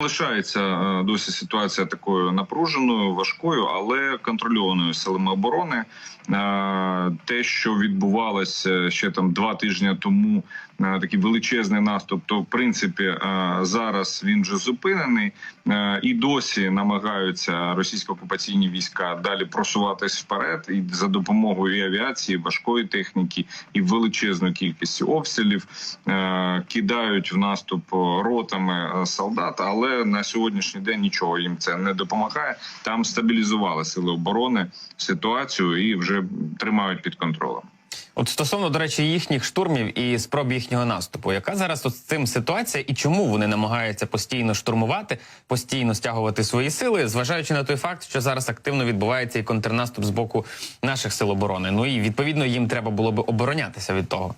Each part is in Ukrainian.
Залишається е, досі ситуація такою напруженою, важкою, але контрольованою силами оборони. Е, Те, що відбувалося ще там два тижні тому, е, такий величезний наступ, то в принципі зараз він вже зупинений і досі намагаються російсько окупаційні війська далі просуватись вперед, і за допомогою і авіації, важкої техніки і величезної кількості обстрілів кидають в наступ ротами солдат, але на сьогоднішній день нічого їм це не допомагає. Там стабілізували сили оборони ситуацію і вже тримають під контролем. От стосовно, до речі, їхніх штурмів і спроб їхнього наступу, яка зараз от з цим ситуація, і чому вони намагаються постійно штурмувати, постійно стягувати свої сили, зважаючи на той факт, що зараз активно відбувається і контрнаступ з боку наших сил оборони. Ну і відповідно їм треба було би оборонятися від того.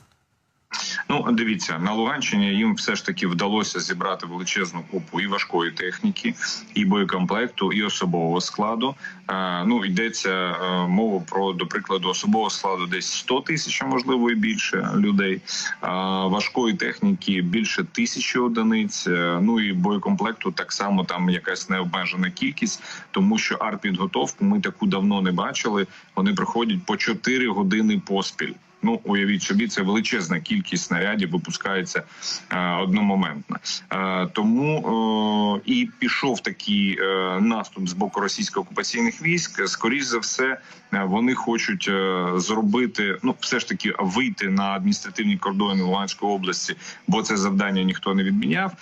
Ну, дивіться, на Луганщині їм все ж таки вдалося зібрати величезну купу і важкої техніки, і боєкомплекту, і особового складу. Е, ну йдеться е, мова про, до прикладу, особового складу десь 100 тисяч, можливо і більше людей. Е, важкої техніки більше тисячі одиниць. Ну і боєкомплекту так само там якась необмежена кількість, тому що артпідготовку ми таку давно не бачили. Вони проходять по 4 години поспіль. Ну, уявіть собі, це величезна кількість снарядів випускається е, одномоментно. Е, тому і пішов такий е, наступ з боку російсько-окупаційних військ. Скоріш за все, вони хочуть зробити, ну все ж таки вийти на адміністративні кордони Луганської області, бо це завдання ніхто не відміняв.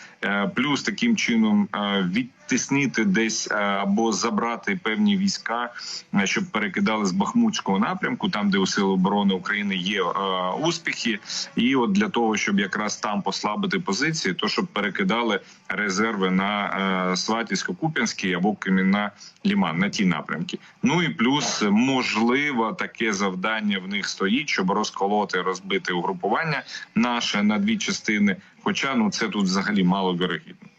Плюс таким чином відтиснити десь або забрати певні війська, щоб перекидали з Бахмутського напрямку, там де у Сил оборони України є е, успіхи, і от для того, щоб якраз там послабити позиції, то щоб перекидали резерви на е, Сватівсько-Куп'янський або Кремінна Ліман на ті напрямки. Ну і плюс можливо таке завдання в них стоїть, щоб розколоти, розбити угрупування наше на дві частини. Хоча ну це тут взагалі мало вірогідно.